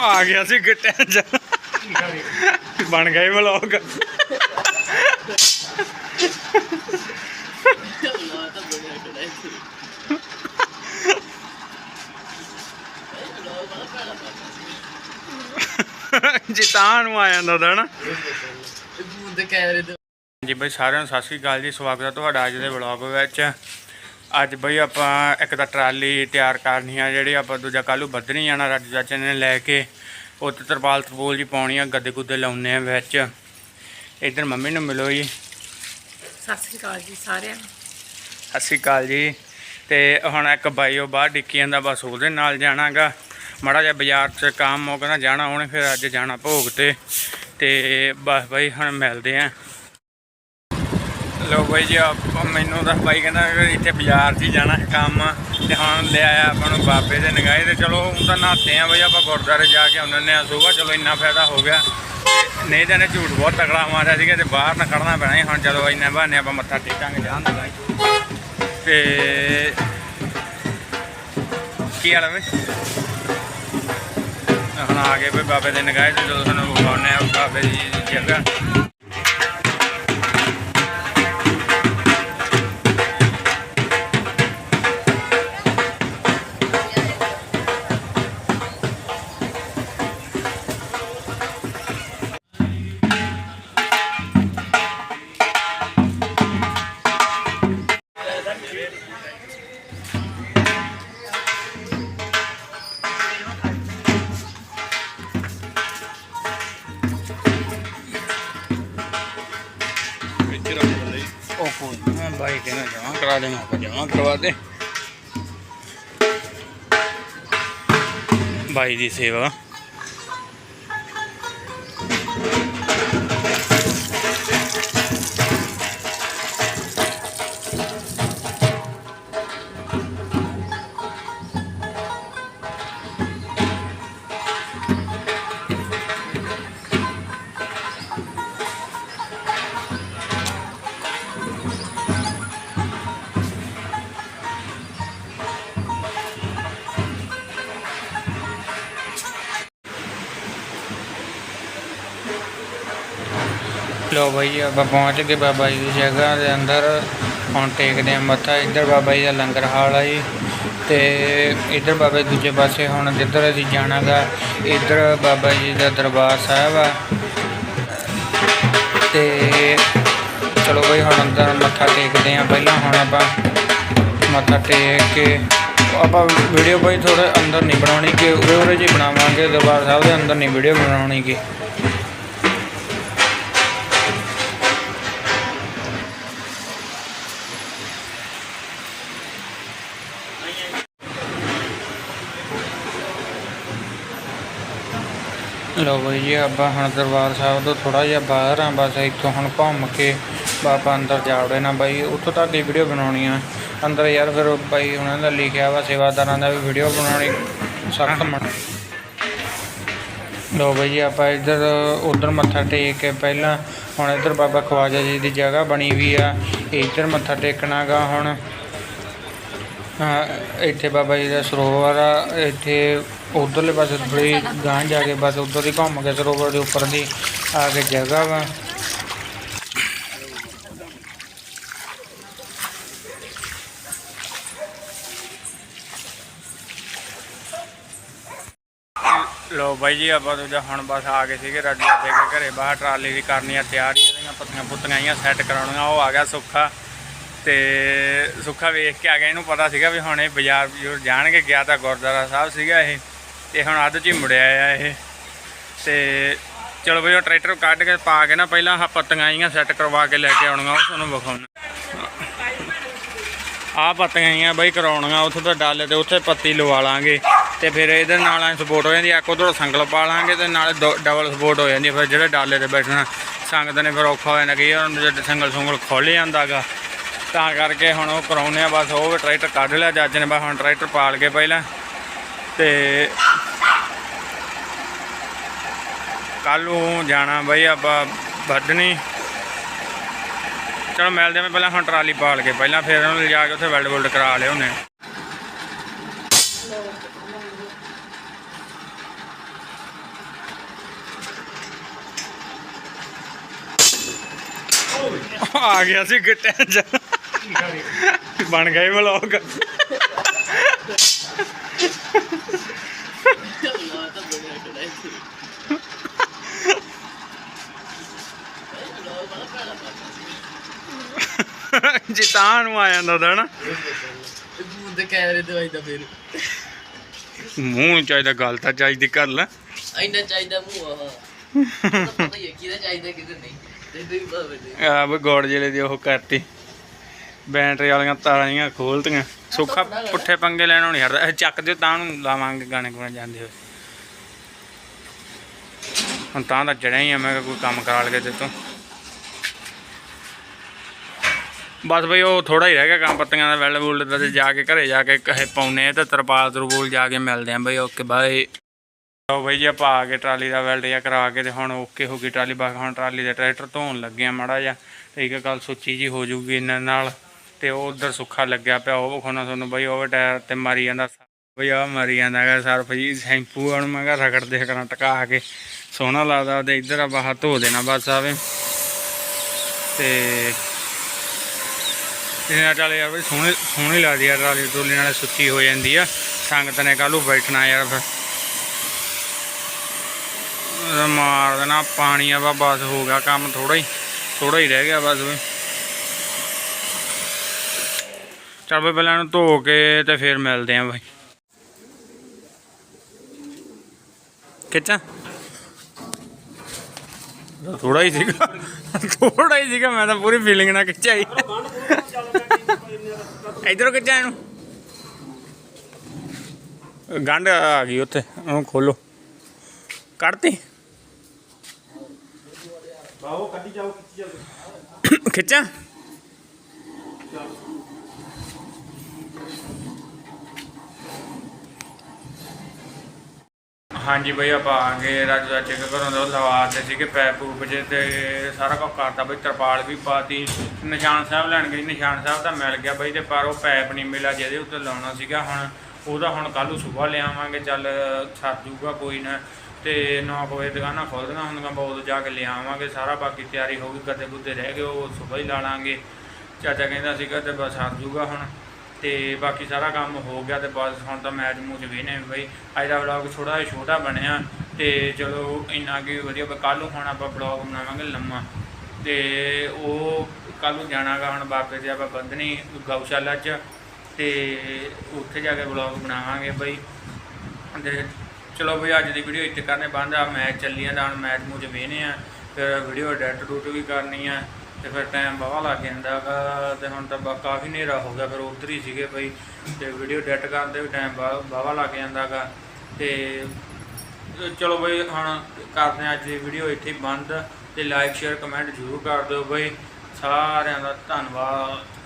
ਆ ਗਿਆ ਸੀ ਗਿੱਟਿਆਂ ਚ। ਬਣ ਗਏ ਵਲੌਗ ਜਿਤਾਨ ਨੂੰ ਆ ਜਾਂਦਾ ਦਾ ਨਾ ਜੀ ਬਈ ਸਾਰਿਆਂ ਨੂੰ ਸਤਿ ਸ੍ਰੀ ਅਕਾਲ ਜੀ। ਸਵਾਗਤ ਹੈ ਤੁਹਾਡਾ ਅੱਜ ਦੇ ਵਲੌਗ ਵਿੱਚ। ਅੱਜ ਬਈ ਆਪਾਂ ਇੱਕ ਤਾਂ ਟਰਾਲੀ ਤਿਆਰ ਕਰਨੀ ਆ ਜਿਹੜੀ ਆਪਾਂ ਦੂਜਾ ਕੱਲ੍ਹ ਨੂੰ ਬੱਧਣੀ ਜਾਣਾ ਰਾਜੂ ਚਾਚੇ ਨੇ ਲੈ ਕੇ। ਉੱਤੇ ਤਰਪਾਲ ਤਰਪੂਲ ਜੀ ਪਾਉਣੀ ਆ ਗੱਦੇ ਗੁੱਦੇ ਲਾਉਣੇ ਆ ਵਿੱਚ। ਇੱਧਰ ਮੰਮੀ ਨੂੰ ਮਿਲੋ ਜੀ। ਸਤਿ ਸ੍ਰੀ ਅਕਾਲ ਜੀ ਸਾਰਿਆਂ ਨੂੰ। ਸਤਿ ਸ਼੍ਰੀ ਅਕਾਲ ਜੀ। ਤੇ ਹੁਣ ਇੱਕ ਬਾਈ ਉਹ ਬਾਹਰ ਡਿੱਕੀ ਜਾਂਦਾ ਬਸ ਉਹਦੇ ਨਾਲ ਜਾਣਾਗਾ। ਮਾੜਾ ਜਿਹਾ ਬਾਜ਼ਾਰ 'ਚ ਕੰਮ ਉਹ ਕਹਿੰਦਾ ਜਾਣਾ ਉਹਨੇ ਫਿਰ ਅੱਜ ਜਾਣਾ ਭੋਗ ਤੇ। ਤੇ ਬਸ ਬਾਈ ਹੁਣ ਮਿਲਦੇ ਆ। ਲੋ ਬਾਈ ਜੀ, ਆਪਾਂ ਮੈਨੂੰ ਤਾਂ ਬਾਈ ਕਹਿੰਦਾ ਇੱਥੇ ਬਾਜ਼ਾਰ 'ਚ ਹੀ ਜਾਣਾ ਕੰਮ। ਤੇ ਹੁਣ ਲੈ ਆਇਆ ਆਪਾਂ ਨੂੰ ਬਾਬੇ ਦੇ ਨਗਾਏ ਤੇ। ਚਲੋ, ਹੁਣ ਤਾਂ ਨਹਾਤੇ ਆ ਬਈ, ਆਪਾਂ ਗੁਰਦੁਆਰੇ ਜਾ ਕੇ ਆਉਂਦੇ ਨੇ ਸੁਬਾ ਚਲੋ ਇੰਨਾ ਫਾਇਦਾ ਹੋ ਗਿਆ। ਨਹੀਂ ਤਾਂ ਇਹਨੇ ਝੂਠ ਬਹੁਤ ਤਕੜਾ ਮਾਰਿਆ ਸੀਗਾ ਤੇ ਬਾਹਰ ਨਾ ਖੜਨਾ ਪੈਣਾ ਸੀ। ਹੁਣ ਚਲੋ ਇੰਨੇ ਬਹਾਨੇ ਆਪਾਂ ਮੱਥਾ ਟੇਕਾਂਗੇ, ਜਾਣ ਦਾ ਬਾਈ। ਤੇ ਕੀ ਹਾਲ ਹੈ ਬਈ? ਹੁਣ ਆ ਗਏ ਬਾਬੇ ਦੇ ਨਗਾਏ ਤੇ। ਜਦੋਂ ਤੁਹਾਨੂੰ ਵਿਖਾਉਂਦੇ ਆ ਬਾਬੇ ਦੀ ਜਗ੍ਹਾ। ਨਾ ਬਾਈ ਕਹਿੰਦਾ ਜਮਾ ਕਰਾ ਦੇਣਾ ਆਪਾਂ ਜਮਾ ਕਰਵਾ ਦੇ। ਬਾਈ ਦੀ ਲੋ ਬਾਈ ਆਪਾਂ ਪਹੁੰਚ ਗਏ ਬਾਬਾ ਜੀ ਦੀ ਜਗ੍ਹਾ ਦੇ ਅੰਦਰ। ਹੁਣ ਟੇਕਦੇ ਆ ਮੱਥਾ। ਇੱਧਰ ਬਾਬਾ ਜੀ ਦਾ ਲੰਗਰ ਹਾਲ ਆ ਜੀ। ਤੇ ਇੱਧਰ ਬਾਬਾ ਜੀ ਦੂਜੇ ਪਾਸੇ ਹੁਣ ਜਿੱਧਰ ਅਸੀਂ ਜਾਣਾਗਾ ਇੱਧਰ ਬਾਬਾ ਜੀ ਦਾ ਦਰਬਾਰ ਸਾਹਿਬ ਆ। ਤੇ ਚਲੋ ਬਈ, ਹੁਣ ਅੰਦਰ ਮੱਥਾ ਟੇਕਦੇ ਆ ਪਹਿਲਾਂ। ਹੁਣ ਆਪਾਂ ਮੱਥਾ ਟੇਕ ਕੇ ਆਪਾਂ ਵੀਡੀਓ ਬਈ ਥੋੜਾ ਅੰਦਰ ਨਹੀਂ ਬਣਾਉਣੀ ਕਿ ਉਰੇ ਉਰੇ ਜੀ ਬਣਾਵਾਂਗੇ। ਦਰਬਾਰ ਸਾਹਿਬ ਦੇ ਅੰਦਰ ਨਹੀਂ ਵੀਡੀਓ ਬਣਾਉਣੀ ਕਿ ਲੋ ਬਈ ਜੀ, ਆਪਾਂ ਹੁਣ ਦਰਬਾਰ ਸਾਹਿਬ ਤੋਂ ਥੋੜਾ ਜਿਹਾ ਬਾਹਰ ਆ, ਬਸ ਇੱਥੋਂ ਹੁਣ ਘੁੰਮ ਕੇ ਬਾਬਾ ਅੰਦਰ ਜਾ ਵੜੇ ਬਾਈ, ਉੱਥੋਂ ਤੱਕ ਦੀ ਵੀਡੀਓ ਬਣਾਉਣੀ ਆ। ਅੰਦਰ ਯਾਰ ਫਿਰ ਬਾਈ ਉਹਨਾਂ ਦਾ ਲਿਖਿਆ ਵਾ, ਸੇਵਾਦਾਰਾਂ ਦਾ ਵੀ ਵੀਡੀਓ ਬਣਾਉਣੀ, ਸਖਤ ਮਨ ਲੋ ਬਈ ਜੀ, ਆਪਾਂ ਇੱਧਰ, ਉਧਰ ਮੱਥਾ ਟੇਕ ਕੇ ਪਹਿਲਾਂ ਹੁਣ ਇੱਧਰ ਬਾਬਾ ਖਵਾਜਾ ਜੀ ਦੀ ਜਗ੍ਹਾ ਬਣੀ ਵੀ ਆ। ਇੱਧਰ ਮੱਥਾ ਟੇਕਣਾਗਾ ਹੁਣ। ਇੱਥੇ ਬਾਬਾ ਜੀ ਦਾ ਸਰੋਵਰ ਆ, ਇੱਥੇ ਉਧਰਲੇ ਪਾਸੇ ਥੋੜੀ ਗਾਂਹ ਜਾ ਕੇ ਬਸ ਉਧਰ ਹੀ ਘੁੰਮ ਕੇ ਸਰੋਵਰ ਦੇ ਉੱਪਰ ਦੀ ਆ ਕੇ ਜਗ੍ਹਾ ਵਾ। ਲੋ ਬਾਈ ਜੀ, ਆਪਾਂ ਦੂਜਾ ਹੁਣ ਬਸ ਆ ਗਏ ਸੀਗੇ, ਰਾਜੂ ਦੇ ਕੇ ਘਰੇ ਬਾਹਰ ਟਰਾਲੀ ਦੀ ਕਰਨੀ ਆ ਤਿਆਰੀ ਇਹਦੀਆਂ ਪੱਤੀਆਂ ਪੁੱਤੀਆਂ ਆਈਆਂ ਸੈੱਟ ਕਰਾਉਣੀਆਂ, ਉਹ ਆ ਗਿਆ ਸੁੱਖਾ। ਤੇ ਸੁੱਖਾ ਵੇਖ ਕੇ ਆ ਗਿਆ। ਇਹਨੂੰ ਪਤਾ ਸੀਗਾ ਵੀ ਹੁਣ ਇਹ ਬਾਜ਼ਾਰ ਬਜ਼ੂਰ ਜਾਣਗੇ। ਗਿਆ ਤਾਂ ਗੁਰਦੁਆਰਾ ਸਾਹਿਬ ਸੀਗਾ ਇਹ। ਤੇ ਹੁਣ ਅੱਧ 'ਚ ਹੀ ਮੁੜਿਆ ਆ ਇਹ। ਤੇ ਚਲੋ ਬਈ ਉਹ ਟਰੈਕਟਰ ਕੱਢ ਕੇ ਪਾ ਕੇ ਨਾ ਪਹਿਲਾਂ ਆਹ ਪੱਤੀਆਂ ਆਈਆਂ ਸੈੱਟ ਕਰਵਾ ਕੇ ਲੈ ਕੇ ਆਉਣੀਆਂ, ਉਹ ਤੁਹਾਨੂੰ ਵਿਖਾਉਣਾ। ਆਹ ਪੱਤੀਆਂ ਆਈਆਂ ਬਈ ਕਰਾਉਣੀਆਂ, ਉੱਥੇ ਤਾਂ ਡਾਲੇ ਤੇ ਉੱਥੇ ਪੱਤੀ ਲਵਾ ਲਾਂਗੇ। ਤੇ ਫਿਰ ਇਹਦੇ ਨਾਲ ਐ ਸਪੋਰਟ ਹੋ ਜਾਂਦੀ ਆ। ਇੱਕ ਉਧਰੋਂ ਸੰਗਲ ਪਾ ਲਾਂਗੇ ਤੇ ਨਾਲੇ ਡਬਲ ਸਪੋਰਟ ਹੋ ਜਾਂਦੀ ਆ। ਫਿਰ ਜਿਹੜੇ ਡਾਲੇ ਤੇ ਬੈਠਣਾ, ਸੰਗਤ ਨੇ ਫਿਰ ਔਖਾ ਹੋ ਜਾਂਦਾ ਕਿ ਉਹਨਾਂ ਨੂੰ ਜੇ ਸੰਗਲ ਸੁੰਗਲ ਖੋਲ ਜਾਂਦਾਗਾ ਤਾਂ ਕਰਕੇ ਹੁਣ ਉਹ ਕਰਾਉਨੇ ਆ, ਬਸ ਉਹ ਟਰੈਕਟਰ ਕੱਢ ਲਿਆ, ਜੱਜ ਨੇ ਬਸ ਹੁਣ ਟਰੈਕਟਰ ਪਾਲ ਕੇ ਪਹਿਲਾਂ। ਤੇ ਕੱਲ ਨੂੰ ਜਾਣਾ ਬਈ ਆਪਾਂ ਵੱਢਣੀ। ਚਲੋ ਮਿਲਦੇ ਮੈਂ ਪਹਿਲਾਂ ਹੁਣ ਟਰਾਲੀ ਪਾਲ ਕੇ, ਪਹਿਲਾਂ ਫਿਰ ਉਹਨੂੰ ਲਿਜਾ ਕੇ ਉੱਥੇ ਵੈਲਡ ਵੋਲਡ ਕਰਾ ਲਿਆ ਉਹਨੇ। ਆ ਗਿਆ ਸੀ ਗਿੱਟੇ ਚ। ਬਣ ਗਏ ਵਲੌਗ। ਤਾਂ ਤੇ ਜਿਤਾਨ ਨੂੰ ਆ ਜਾਂਦਾ ਤਾ ਨਾ। ਮੂੰਹ ਦੇ ਕੈਮਰੇ ਤੇ ਵੱਜਦਾ ਫਿਰ। ਮੂੰਹ ਚਾਹੀਦਾ ਗੱਲ ਤਾਂ ਚਾਹੀਦੀ ਕਰ ਲੈ। ਇੰਨਾ ਚਾਹੀਦਾ ਮੂੰਹ ਆਹ ਤਾਂ ਪਤਾ ਹੀ ਹੈ ਕਿਹਦਾ ਚਾਹੀਦਾ ਕਿਹਦਾ ਨਹੀਂ। ਤੇ ਵੀ ਬੈਠੇ ਆ ਵੀ ਗੋੜ ਜਿਹੜੇ ਦੀ ਉਹ ਕਰਤੀ। ਬੈਟਰੀ ਵਾਲੀਆਂ ਤਾਰਾਂ ਜੀਆਂ ਖੋਲਤੀਆਂ। ਸੁੱਖਾ ਪੁੱਠੇ ਪੰਗੇ ਲੈਣੋਂ ਨਹੀਂ ਹਟਦਾ। ਚੱਕ ਦਿਓ ਤਾਂ ਨੂੰ ਲਾਵਾਂਗੇ ਗਾਣੇ ਗੁਣੇ ਜਾਂਦੇ ਹੋਏ। ਹੁਣ ਤਾਂ ਦਾ ਚੜਿਆ ਹੀ ਆ ਮੈਂ ਕੋਈ ਕੰਮ ਕਰਾ ਲਗੇ ਤੇ ਤੋਂ। ਬਸ ਬਈ ਉਹ ਥੋੜਾ ਹੀ ਰਹਿ ਗਿਆ ਕੰਮ ਪੱਤੀਆਂ ਦਾ ਵੈਲ ਵੂਲ ਦਾ ਤੇ ਜਾ ਕੇ ਘਰੇ ਜਾ ਕੇ ਕਹੇ ਪਾਉਨੇ ਤੇ ਤਰਪਾਲ ਤਰਬੂਲ ਜਾ ਕੇ ਮਿਲਦੇ ਆਂ ਬਈ ਓਕੇ ਬਾਏ। ਲਓ ਬਈ ਜੀ ਆਪਾਂ ਆ ਕੇ ਟਰਾਲੀ ਦਾ ਵੈਲਡ ਜਿਹਾ ਕਰਾ ਕੇ ਤੇ ਹੁਣ ਓਕੇ ਹੋ ਗਈ ਟਰਾਲੀ। ਬਸ ਹੁਣ ਟਰਾਲੀ ਦੇ ਟਰੈਕਟਰ ਧੋਣ ਲੱਗੇ ਆ ਮਾੜਾ ਜਿਹਾ। ਤੇ ਇੱਕ ਗੱਲ ਸੁੱਚੀ ਜੀ ਹੋ ਜੂਗੀ ਇਹਨਾਂ ਨਾਲ। ਤੇ ਉਹ ਉਧਰ ਸੁੱਖਾ ਲੱਗਿਆ ਪਿਆ, ਉਹ ਵਿਖਾਉਣਾ ਤੁਹਾਨੂੰ ਬਈ, ਉਹ ਟਾਇਰ ਤੇ ਮਾਰੀ ਜਾਂਦਾ ਬਈ ਆ ਮਾਰੀ ਜਾਂਦਾ ਹੈਗਾ ਸਰਫ ਜੀ, ਸ਼ੈਂਪੂ ਹੁਣ ਮੈਂ ਕਿਹਾ ਰਗੜ ਦੇ ਕਰਾਂ ਟਕਾ ਕੇ। ਸੋਹਣਾ ਲੱਗਦਾ ਤੇ ਇੱਧਰ ਆ ਬਾਹਰ ਧੋ ਦੇਣਾ ਬਸ ਆਵੇ। ਤੇ ਇਹਨਾਂ ਨਾਲ ਚੱਲ ਯਾਰ ਬਈ, ਸੋਹਣੀ ਸੋਹਣੀ ਲੱਗਦੀ ਆ ਟਰਾਲੀ ਟੋਲੀ ਨਾਲ ਸੁੱਚੀ ਹੋ ਜਾਂਦੀ ਆ। ਸੰਗਤ ਨੇ ਕੱਲ੍ਹ ਨੂੰ ਬੈਠਣਾ ਯਾਰ ਫਿਰ। ਮਾਰ ਦੇਣਾ ਪਾਣੀ ਆ ਵਾ ਬਸ ਹੋ ਗਿਆ ਕੰਮ ਥੋੜਾ ਹੀ ਥੋੜਾ ਹੀ ਰਹਿ ਗਿਆ ਬਸ। ਵੀ ਚੱਲ ਬਈ ਪਹਿਲਾਂ ਇਹਨੂੰ ਧੋ ਕੇ ਤੇ ਫਿਰ ਮਿਲਦੇ ਆਂ ਬਾਈ। ਕਿੱਚਾ ਥੋੜਾ ਹੀ ਸੀਗਾ। ਥੋੜਾ ਹੀ ਸੀਗਾ, ਮੈਂ ਤਾਂ ਪੂਰੀ ਫੀਲਿੰਗ ਨਾਲ ਖਿੱਚਿਆ ਇਧਰੋਂ ਖਿੱਚਿਆ ਇਹਨੂੰ। ਗੰਢ ਆ ਗਈ ਉੱਥੇ, ਉਹਨੂੰ ਖੋਲੋ। ਕੱਢਤੀ। ਬਾਹੋ ਕੱਢੀ ਜਾਓ ਖਿੱਚੀ ਜਾਓ ਖਿੱਚਾਂ। ਹਾਂਜੀ ਬਈ ਆਪਾਂ ਆ ਗਏ ਰਾਜੂ ਚਾਚੇ ਚੈੱਕ ਘਰੋਂ ਦਾ ਲਵਾ ਸੀਗੇ ਪੈਪ ਪੂਪ ਜੇ ਤੇ ਸਾਰਾ ਕੁਝ ਕਰਤਾ ਬਈ, ਤਰਪਾਲ ਵੀ ਪਾਤੀ। ਨਿਸ਼ਾਨ ਸਾਹਿਬ ਲੈਣ ਗਈ ਨਿਸ਼ਾਨ ਸਾਹਿਬ ਤਾਂ ਮਿਲ ਗਿਆ ਬਈ ਤੇ ਪਰ ਉਹ ਪੈਪ ਨਹੀਂ ਮਿਲਿਆ ਜਿਹਦੇ ਉੱਤੇ ਲਾਉਣਾ ਸੀਗਾ। ਹੁਣ ਉਹਦਾ ਹੁਣ ਕੱਲ੍ਹ ਨੂੰ ਸਵੇਰ ਲਿਆਵਾਂਗੇ, ਚੱਲ ਸਰ ਜੂਗਾ ਕੋਈ ਨਾ। ਤੇ 9 ਵਜੇ ਦੁਕਾਨਾਂ ਖੋਲ੍ਹਦੀਆਂ ਹੁੰਦੀਆਂ, ਬਹੁਤ ਜਾ ਕੇ ਲਿਆਵਾਂਗੇ, ਸਾਰਾ ਬਾਕੀ ਤਿਆਰੀ ਹੋ ਗਈ, ਗੱਦੇ ਗੁੱਦੇ ਰਹਿ ਗਏ, ਉਹ ਸਵੇਰ ਹੀ ਲਾ ਲਾਂਗੇ। ਚਾਚਾ ਕਹਿੰਦਾ ਸੀਗਾ ਤੇ ਬਸ ਸਰ ਜੂਗਾ ਹੁਣ। ਤੇ ਬਾਕੀ ਸਾਰਾ ਕੰਮ ਹੋ ਗਿਆ ਤੇ ਬਸ ਹੁਣ ਤਾਂ ਮੈਚ ਮੂਚ ਵੇਨੇ ਬਈ। ਅੱਜ ਦਾ ਵਲੌਗ ਥੋੜਾ ਜਿਹਾ ਛੋਟਾ ਬਣਿਆ ਤੇ ਚਲੋ ਇੰਨਾ ਕੀ ਵਧੀਆ ਕੱਲ ਨੂੰ ਹੁਣ ਆਪਾਂ ਵਲੌਗ ਬਣਾਵਾਂਗੇ ਲੰਮਾ। ਤੇ ਉਹ ਕੱਲ ਨੂੰ ਜਾਣਾਗਾ ਹੁਣ ਬਾਬੇ ਦੇ ਆਪਾਂ ਬੰਦਨੀ ਗਊਸ਼ਾਲਾ 'ਚ। ਤੇ ਉੱਥੇ ਜਾ ਕੇ ਵਲੌਗ ਬਣਾਵਾਂਗੇ ਬਈ। ਤੇ ਚਲੋ ਬਈ ਅੱਜ ਦੀ ਵੀਡੀਓ ਇੱਥੇ ਕਰਨੇ ਬੰਦ ਆ। ਮੈਚ ਚੱਲੀ ਆ ਤਾਂ ਹੁਣ ਮੈਚ ਮੂਚ ਵੇਨੇ ਆ। ਫਿਰ ਵੀਡੀਓ ਐਡਿਟ ਡੂਟ ਵੀ ਕਰਨੀ ਆ। ਤੇ ਫਿਰ ਟਾਈਮ ਬਾਵਾ ਲੱਗ ਜਾਂਦਾ ਗਾ, ਤੇ ਹੁਣ ਤਾਂ ਬਾ- ਕਾਫੀ ਹਨੇਰਾ ਹੋ ਗਿਆ, ਫਿਰ ਉੱਧਰ ਹੀ ਸੀਗੇ ਬਈ, ਤੇ ਵੀਡੀਓ ਐਡਿਟ ਕਰਦੇ ਵੀ ਟਾਈਮ ਬਾਵਾ ਲੱਗ ਜਾਂਦਾ ਗਾ। ਤੇ ਚਲੋ ਬਈ, ਹੁਣ ਕਰਦੇ ਹਾਂ ਅੱਜ ਦੀ ਵੀਡੀਓ ਇੱਥੇ ਬੰਦ, ਤੇ ਲਾਈਕ ਸ਼ੇਅਰ ਕਮੈਂਟ ਜ਼ਰੂਰ ਕਰ ਦਿਓ ਬਈ। ਸਾਰਿਆਂ ਦਾ ਧੰਨਵਾਦ।